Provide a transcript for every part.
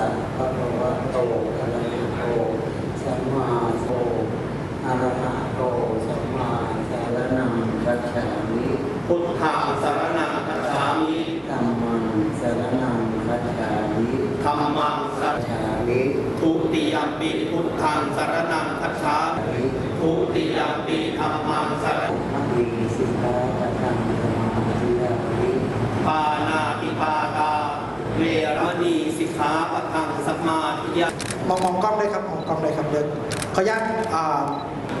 จยะทัสสะภะคะวะโตอะระหะโตสัมมาโตอะระหะโตสัมมาสารนังกัจฉามิพุทธังสรณังคัจฉามิธัมมังสารนังกัจฉามิธัมมังสรกัจฉามิทุติยมปิพุทธังส มมาธิยะมองมองกล้องด้วยครับมองกล้องด้วยครับเดินขออนุญาตอ่า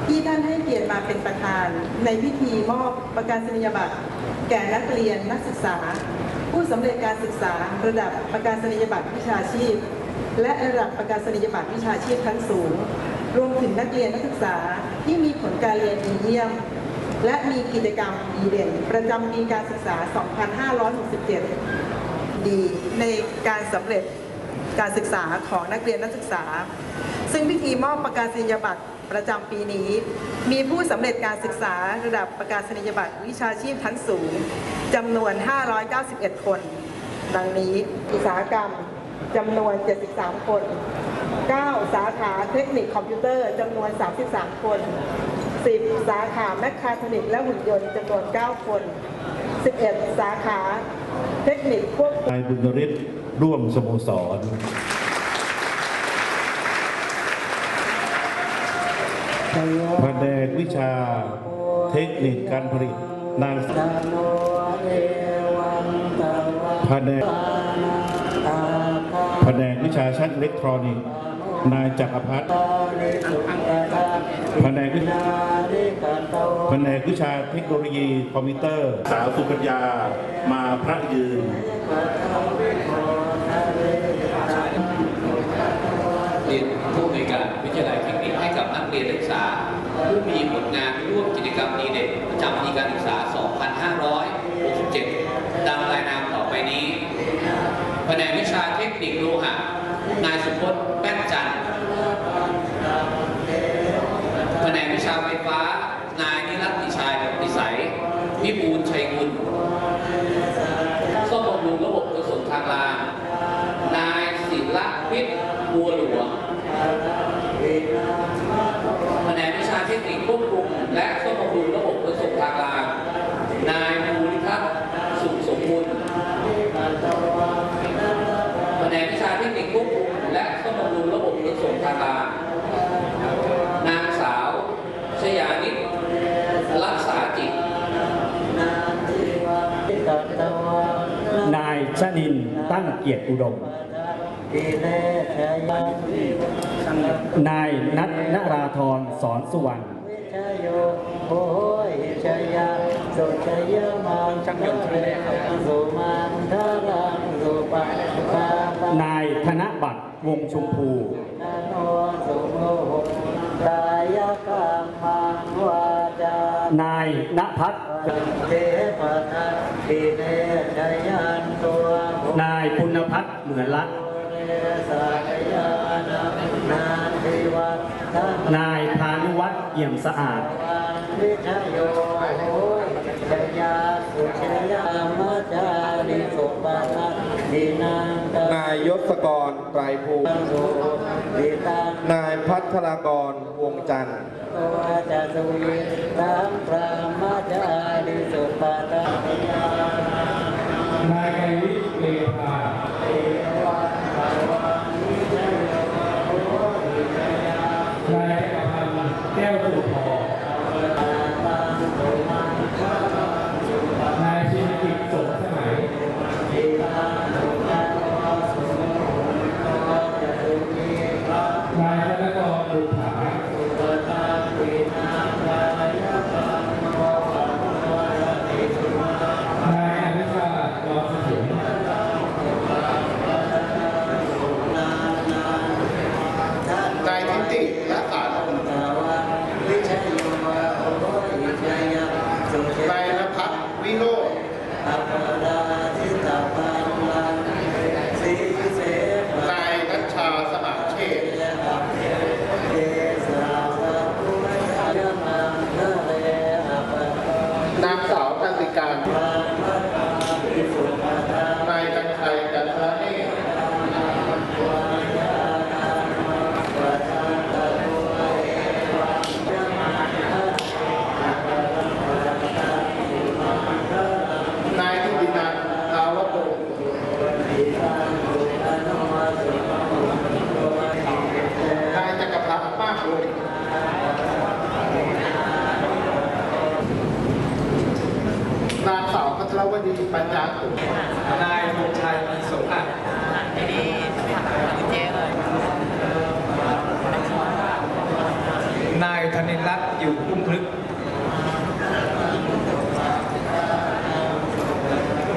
ที่ท่านให้เกียรติมาเป็นประธานในพิธีมอบประกาศนียบัตรแก่นักเรียนนักศึกษา ผู้สำเร็จการศึกษาระดับประกาศนียบัตรวิชาชีพ และระดับประกาศนียบัตรวิชาชีพชั้นสูง รวมถึงนักเรียนนักศึกษาที่มีผลการเรียนดีเยี่ยม และมีกิจกรรมดีเด่น ประจำปีการศึกษา 2567 ดีในการสำเร็จ การศึกษาของนักเรียนนักศึกษา ซึ่งพิธีมอบประกาศนียบัตรประจำปีนี้ มีผู้สำเร็จการศึกษาระดับประกาศนียบัตรวิชาชีพชั้นสูงจำนวน 591 คน ดังนี้อุตสาหกรรมจำนวน 73 คน 9 สาขาเทคนิคคอมพิวเตอร์จำนวน 33 คน 10 สาขาแมคคาทรอนิกและหุ่นยนต์จำนวน 9 คน 11 สาขา เทคนิคควบคุมนายบุญฤทธิ์ร่วมสโมสร แผนกวิชาเทคนิคการผลิตนางตาโนเอวังตะวันแผนกตาคาแผนกวิชาช่างอิเล็กทรอนิกส์ นายจักรพัฒน์ริสุทธา แผนกวินาริกาโตแผนกวิชาเทคโนโลยีคอมพิวเตอร์ สาวสุปัญญามาพระยืนเรียนผู้ในการวิทยาลัยเทคนิคให้กับนักเรียนนักศึกษา ผู้มีผลงานร่วมกิจกรรมดีเด่นประจำปีการศึกษา 2567 ดังรายนามต่อไปนี้แผนกวิชาเทคนิคโลหะ นายสุพจน์แป้นจันทร์แผนกวิชาไฟฟ้า นายนิรัตติชัยนิสัย วิบูลย์ชัยกุลซ่อมบำรุงระบบขนส่งทางราง ชนินตั้ง เกียรติอุดม นายนัทนราธรสอนสุวรรณนายธนบัตรวงชมพูนายณพัฒน์เทปทัตติเนชยัน นายปุณพัฒน์เหมือนละเรสัจยานังนานทิวัฒนนายพานุวัฒน์เอี่ยมสะอาดวันวิชโยโหชยาสุชยามัจจาริสุปะทัตตินังตะนายยศกรไตรภูมิสุติตังนายพัทรากรวงจันทร์ตัวจะสุวิตังพระมัจจาริสุปะทัตติยานายไกรวิ ทย์เลพา นายจักรพันธ์แก้วสุพรนายชินกิจสมสมัย นายธนกรบุภา นายอนุชาจอมเสถียร นายทิติและสาร วิชโยโหชยาสุช นาย ยาน ภัสวิโรจน์ อัปปดาทิตาปันลังสีเสภ นายนัชชาสมัครเชษฐ์ เอสาวะปุญญมังคะเลอปะ นางสาวกันติการ ปังมัตตาปิสุปะทานายกันชัยกันทรเนศ นายทิตินันท์ทาวโกนายจักรพรรดิมากวงนางสาวพัทรวดีปัญญาขุน นายธงชัยมีสงฆ์นายธนินรัตน์อยู่พุ่มพลึก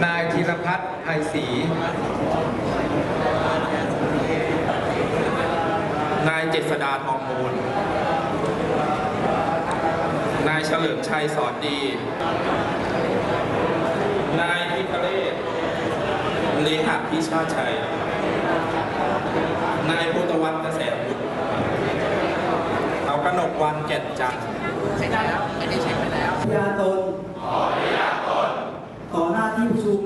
นายธีร พัฒน์ไอศรีนายเจษดาทองมูล นายเฉลิมชัยสอนดี นายพิคเรศเลขาพิชาติชัย นายพุทธวัฒน์กระแสบุตรเอากนกวันแก่นจันทร์ยาตน ขอญาตน ขอหน้าที่ประชุม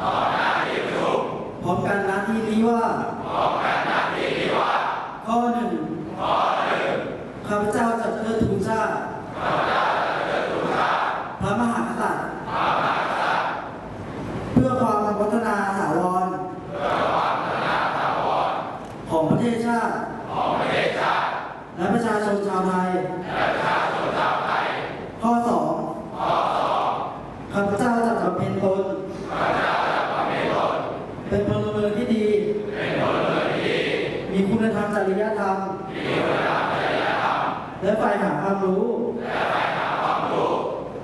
ขอหน้าที่ประชุม พร้อมกันหน้า ที่นี้ว่าพร้อมกันหน้าที่นี้ว่าข้อหนึ่งข้อหนึ่งข้าพเจ้าจะเทิดทูนชาติข้าพเจ้าจะเทิดทูนชาติพระมหากษัตริย์พระมหากษัตริย์เพื่อความพัฒนาถาวรเพื่อความพัฒนาถาวรของประเทศชาติของประเทศชาติและประชาชนชาวไทยข้อสองข้าพเจ้าจะบำเพ็ญตนเป็นพลเมืองที่ดี มีคุณธรรมจริยธรรม และฝ่ายหา ความรู้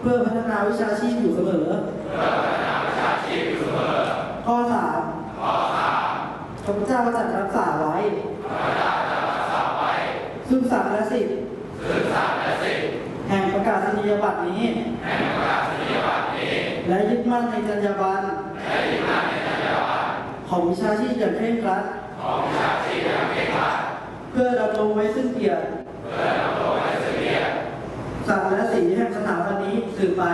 เพื่อพัฒนาวิชาชีพอยู่เสมอ ข้อสามข้าพเจ้าจะรักษาไว้ ซึ่งสัตว์และสิทธิ์แห่งประกาศนียบัตรนี้ และยึดมั่นในจรรยาบรรณของวิชาชีพอย่างเคร่งครัด เพื่อดำรงไว้ซึ่งเกียรติ ศักดิ์และสีแห่งสถาบันนี้สืบไป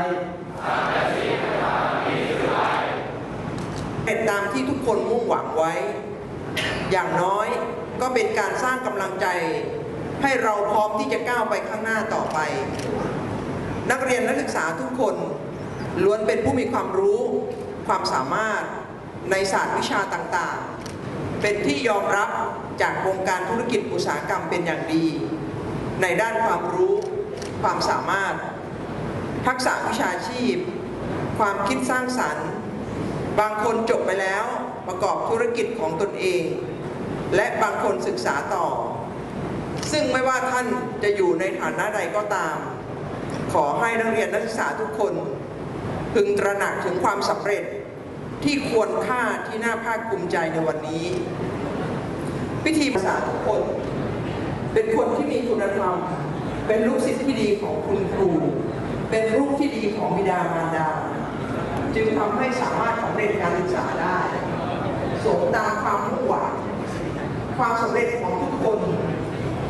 เป็นตามที่ทุกคนมุ่งหวังไว้ อย่างน้อยก็เป็นการสร้างกำลังใจ ให้เราพร้อมที่จะก้าวไปข้างหน้าต่อไป นักเรียนนักศึกษาทุกคนล้วนเป็นผู้มีความรู้ ความสามารถในศาสตร์วิชาต่างๆ เป็นที่ยอมรับจากวงการธุรกิจอุตสาหกรรมเป็นอย่างดี ในด้านความรู้ ความสามารถ ทักษะวิชาชีพ ความคิดสร้างสรรค์ บางคนจบไปแล้วประกอบธุรกิจของตนเอง และบางคนศึกษาต่อ ซึ่งไม่ว่าท่านจะอยู่ในฐานะใดก็ตาม ขอให้นักเรียนนักศึกษาทุกคน พึงตระหนักถึงความสำเร็จที่ควรค่าที่น่าภาคภูมิใจในวันนี้ พิธีภาษาทุกคน เป็นคนที่มีคุณธรรม เป็นลูกศิษย์ที่ดีของคุณครู เป็นลูกที่ดีของบิดามารดา จึงทำให้สามารถสำเร็จการศึกษาได้สมตามความมุ่งหวังความสำเร็จของทุกคน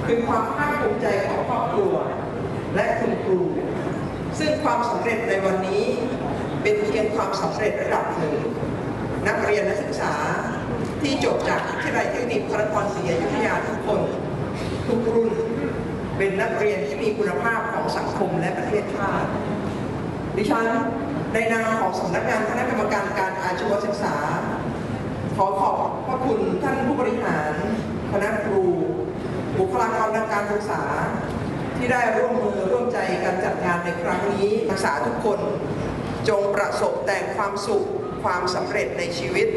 คือความภาคภูมิใจของครอบครัว และคุณครู ซึ่งความสำเร็จในวันนี้ เป็นเพียงความสำเร็จระดับหนึ่งนักเรียนนักศึกษาที่จบจากวิทยาลัยเทคนิคพระนครศรีอยุธยาทุกคน ทุกรุ่น เป็นนักเรียนที่มีคุณภาพของสังคมและประเทศชาติ ดิฉันในนามของสำนักงานคณะกรรมการการอาชีวศึกษา ขอขอบพระคุณท่านผู้บริหาร คณะครู บุคลากรทางการศึกษา ที่ได้ร่วมมือร่วมใจกันจัดงานในครั้งนี้นักศึกษาทุกคน จงประสบแต่ความสุขความสำเร็จในชีวิต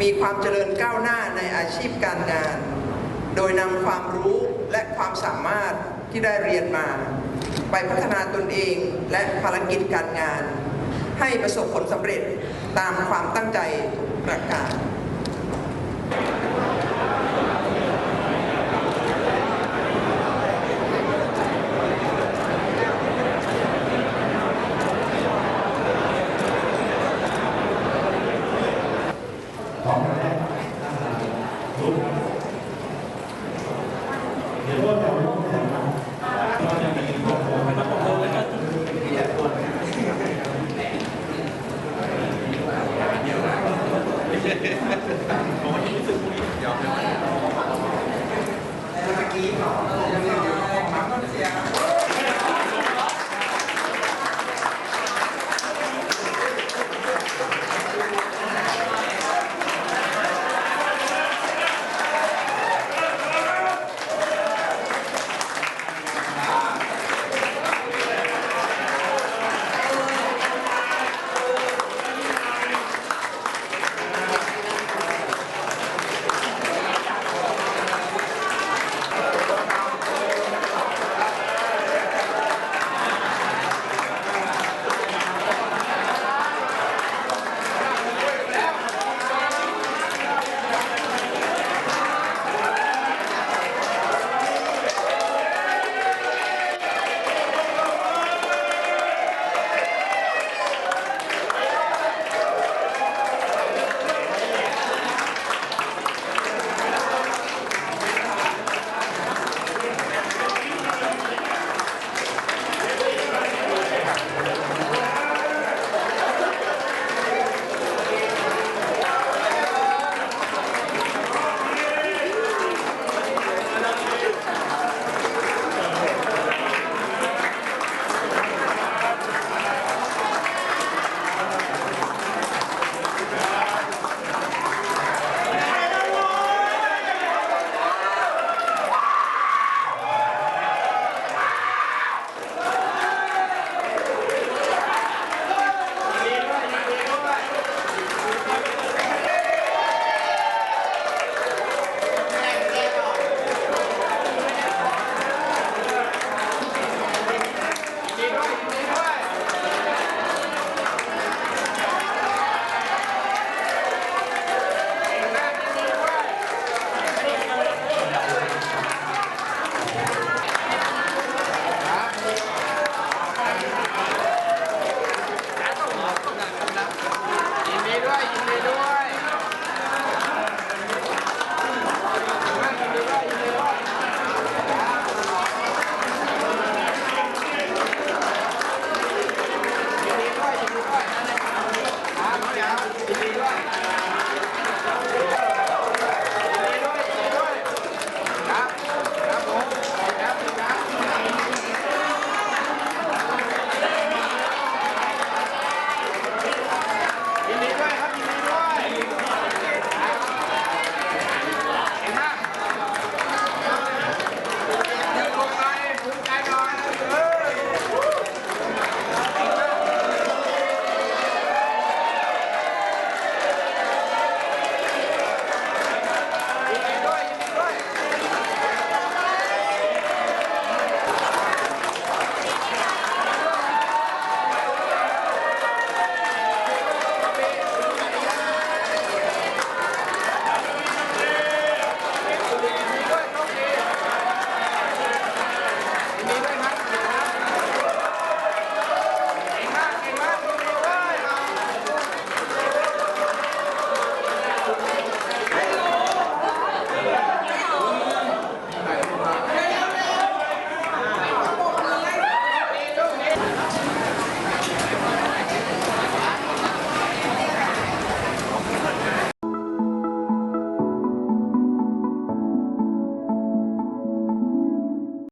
มีความเจริญก้าวหน้าในอาชีพการงาน โดยนำความรู้และความสามารถที่ได้เรียนมา ไปพัฒนาตนเองและภารกิจการงาน ให้ประสบผลสำเร็จตามความตั้งใจประกาศ รข